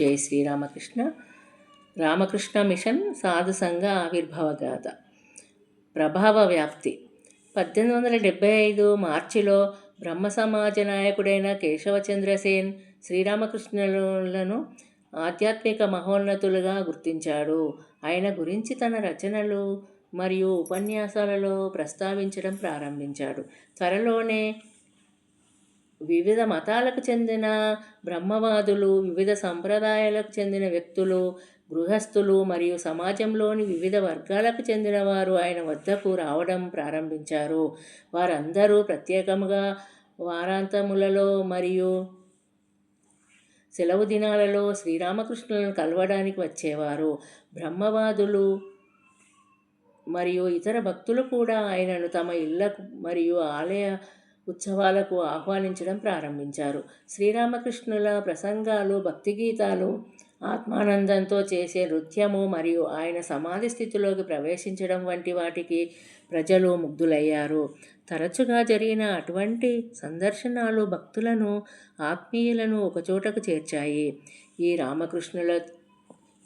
జై శ్రీరామకృష్ణ. రామకృష్ణ మిషన్ సాధు సంఘ ఆవిర్భావ గాథ. ప్రభావ వ్యాప్తి. పద్దెనిమిది వందల డెబ్బై ఐదు మార్చిలో బ్రహ్మ సమాజ నాయకుడైన కేశవచంద్రసేన్ శ్రీరామకృష్ణులను ఆధ్యాత్మిక మహోన్నతులుగా గుర్తించాడు. ఆయన గురించి తన రచనలు మరియు ఉపన్యాసాలలో ప్రస్తావించడం ప్రారంభించాడు. త్వరలోనే వివిధ మతాలకు చెందిన బ్రహ్మవాదులు వివిధ సంప్రదాయాలకు చెందిన వ్యక్తులు గృహస్థులు మరియు సమాజంలోని వివిధ వర్గాలకు చెందిన వారు ఆయన వద్దకు రావడం ప్రారంభించారు. వారందరూ ప్రత్యేకంగా వారాంతములలో మరియు సెలవు దినాలలో శ్రీరామకృష్ణులను కలవడానికి వచ్చేవారు. బ్రహ్మవాదులు మరియు ఇతర భక్తులు కూడా ఆయనను తమ ఇళ్ళకు మరియు ఆలయ ఉత్సవాలకు ఆహ్వానించడం ప్రారంభించారు. శ్రీరామకృష్ణుల ప్రసంగాలు భక్తిగీతాలు ఆత్మానందంతో చేసే నృత్యము మరియు ఆయన సమాధి స్థితిలోకి ప్రవేశించడం వంటి వాటికి ప్రజలు ముగ్ధులయ్యారు. తరచుగా జరిగిన అటువంటి సందర్శనాలు భక్తులను ఆత్మీయులను ఒకచోటకు చేర్చాయి. ఈ రామకృష్ణుల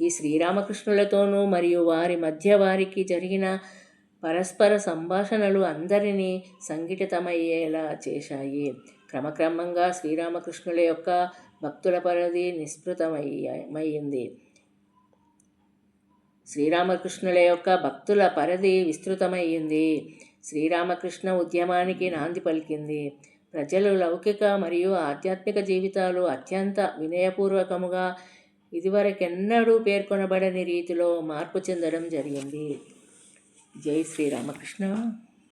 ఈ శ్రీరామకృష్ణులతోనూ మరియు వారి మధ్య వారికి జరిగిన పరస్పర సంభాషణలు అందరినీ సంఘటితమయ్యేలా చేశాయి. క్రమక్రమంగా శ్రీరామకృష్ణుల యొక్క భక్తుల పరిధి నిస్పృతమయ్యింది. శ్రీరామకృష్ణుల యొక్క భక్తుల పరిధి విస్తృతమయ్యింది. శ్రీరామకృష్ణ ఉద్యమానికి నాంది పలికింది. ప్రజలు లౌకిక మరియు ఆధ్యాత్మిక జీవితాలు అత్యంత వినయపూర్వకముగా ఇదివరకెన్నడూ పేర్కొనబడని రీతిలో మార్పు చెందడం జరిగింది. జై శ్రీరామకృష్ణ